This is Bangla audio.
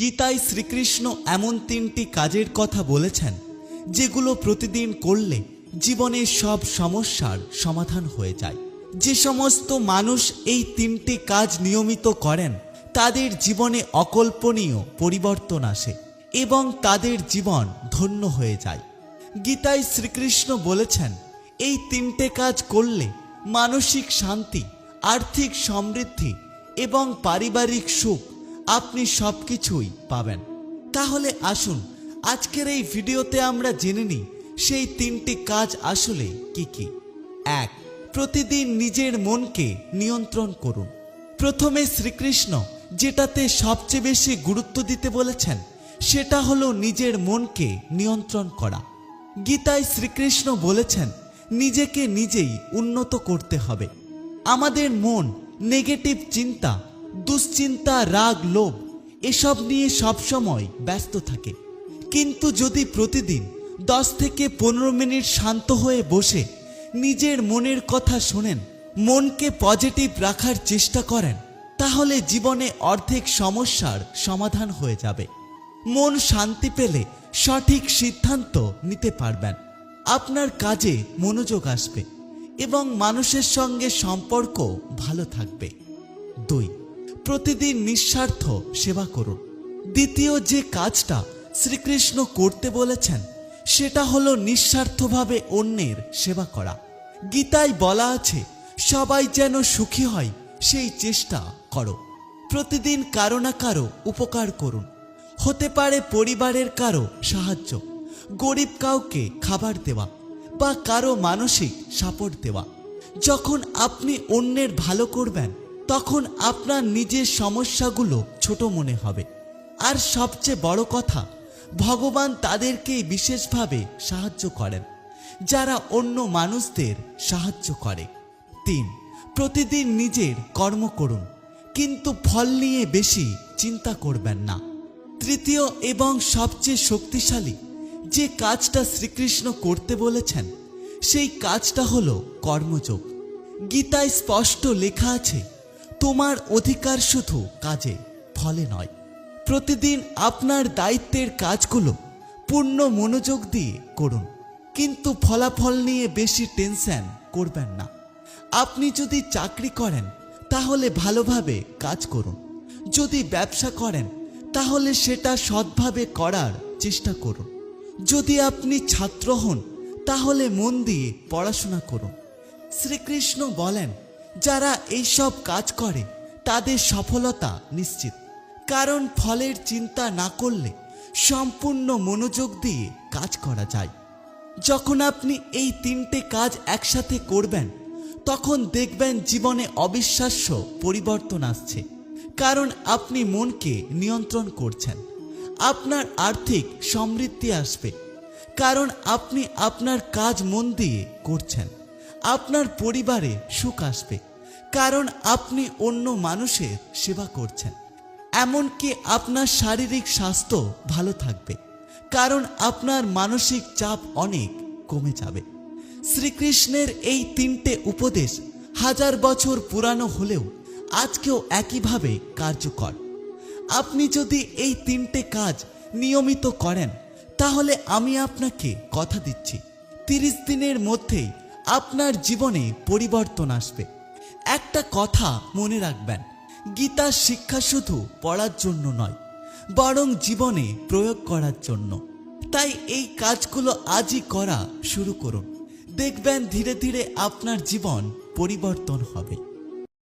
গীতায় শ্রীকৃষ্ণ এমন তিনটি কাজের কথা বলেছেন, যেগুলো প্রতিদিন করলে জীবনের সব সমস্যার সমাধান হয়ে যায়। যে সমস্ত মানুষ এই তিনটি কাজ নিয়মিত করেন, তাদের জীবনে অকল্পনীয় পরিবর্তন আসে এবং তাদের জীবন ধন্য হয়ে যায়। গীতায় শ্রীকৃষ্ণ বলেছেন, এই তিনটে কাজ করলে মানসিক শান্তি, আর্থিক সমৃদ্ধি এবং পারিবারিক সুখ আপনি সব কিছুই পাবেন। তাহলে আসুন, আজকের এই ভিডিওতে আমরা জেনে নিই, সেই তিনটি কাজ আসলে কি কি। এক, প্রতিদিন নিজের মনকে নিয়ন্ত্রণ করুন। প্রথমে শ্রীকৃষ্ণ, যেটাতে সবচেয়ে বেশি গুরুত্ব দিতে বলেছেন, সেটা হলো নিজের মনকে নিয়ন্ত্রণ করা। গীতায় শ্রীকৃষ্ণ বলেছেন, নিজেকে নিজেই উন্নত করতে হবে। আমাদের মন নেগেটিভ চিন্তা দুশ্চিন্তা, রাগ, লোভ, এসব নিয়ে সবসময় ব্যস্ত থাকে। কিন্তু যদি প্রতিদিন দশ থেকে পনেরো মিনিট শান্ত হয়ে বসে নিজের মনের কথা শোনেন, মনকে পজিটিভ রাখার চেষ্টা করেন, তাহলে জীবনে অর্ধেক সমস্যার সমাধান হয়ে যাবে। মন শান্তি পেলে সঠিক সিদ্ধান্ত নিতে পারবেন। আপনার কাজে মনোযোগ আসবে এবং মানুষের সঙ্গে সম্পর্ক ভালো থাকবে। দুই প্রতিদিন নিঃস্বার্থ সেবা করুন। দ্বিতীয় যে কাজটা শ্রীকৃষ্ণ করতে বলেছেন, সেটা হলো নিঃস্বার্থভাবে অন্যের সেবা করা। গীতায় বলা আছে, সবাই যেন সুখী হয়, সেই চেষ্টা করো। প্রতিদিন কারও না কারও উপকার করুন। হতে পারে পরিবারের কারও সাহায্য, গরিব কাউকে খাবার দেওয়া বা কারও মানসিক সাপোর্ট দেওয়া। যখন আপনি অন্যের ভালো করবেন তখন আপনার নিজের সমস্যাগুলো ছোট মনে হবে। আর সবচেয়ে বড় কথা, ভগবান তাদেরকেই বিশেষভাবে সাহায্য করেন, যারা অন্য মানুষদের সাহায্য করে। তিন, প্রতিদিন নিজের কর্ম করুন, কিন্তু ফল নিয়ে বেশি চিন্তা করবেন না। তৃতীয় এবং সবচেয়ে শক্তিশালী, যে কাজটা শ্রীকৃষ্ণ করতে বলেছেন, সেই কাজটা হলো কর্মযোগ। গীতায় স্পষ্ট লেখা আছে তোমার অধিকার শুধু কাজে, ফলে নয়। প্রতিদিন আপনার দায়িত্বের কাজগুলো পূর্ণ মনোযোগ দিয়ে করুন। কিন্তু ফলাফল নিয়ে বেশি টেনশন করবেন না। আপনি যদি চাকরি করেন, তাহলে ভালোভাবে কাজ করুন। যদি ব্যবসা করেন, তাহলে সেটা সৎভাবে করার চেষ্টা করুন। যদি আপনি ছাত্র হন, তাহলে মন দিয়ে পড়াশোনা করুন। শ্রীকৃষ্ণ বলেন যারা এইসব কাজ করে, তাদের সফলতা নিশ্চিত। কারণ ফলের চিন্তা না করলে সম্পূর্ণ মনোযোগ দিয়ে কাজ করা যায়। যখন আপনি এই তিনটে কাজ একসাথে করবেন, তখন দেখবেন জীবনে অবিশ্বাস্য পরিবর্তন আসছে। কারণ আপনি মনকে নিয়ন্ত্রণ করছেন। আপনার আর্থিক সমৃদ্ধি আসবে। কারণ আপনি আপনার কাজ মন দিয়ে করছেন। আপনার পরিবারে সুখ আসবে, কারণ আপনি অন্য মানুষের সেবা করছেন। এমনকি আপনার শারীরিক স্বাস্থ্য ভালো থাকবে, কারণ আপনার মানসিক চাপ অনেক কমে যাবে। শ্রীকৃষ্ণের এই তিনটে উপদেশ হাজার বছর পুরানো হলেও আজকেও একইভাবে কার্যকর। আপনি যদি এই তিনটে কাজ নিয়মিত করেন, তাহলে আমি আপনাকে কথা দিচ্ছি। তিরিশ দিনের মধ্যেই আপনার জীবনে পরিবর্তন আসবে। একটা কথা মনে রাখবেন গীতার শিক্ষা শুধু পড়ার জন্য নয়, বরং জীবনে প্রয়োগ করার জন্য। তাই এই কাজগুলো আজই করা শুরু করুন। দেখবেন ধীরে ধীরে আপনার জীবন পরিবর্তন হবে।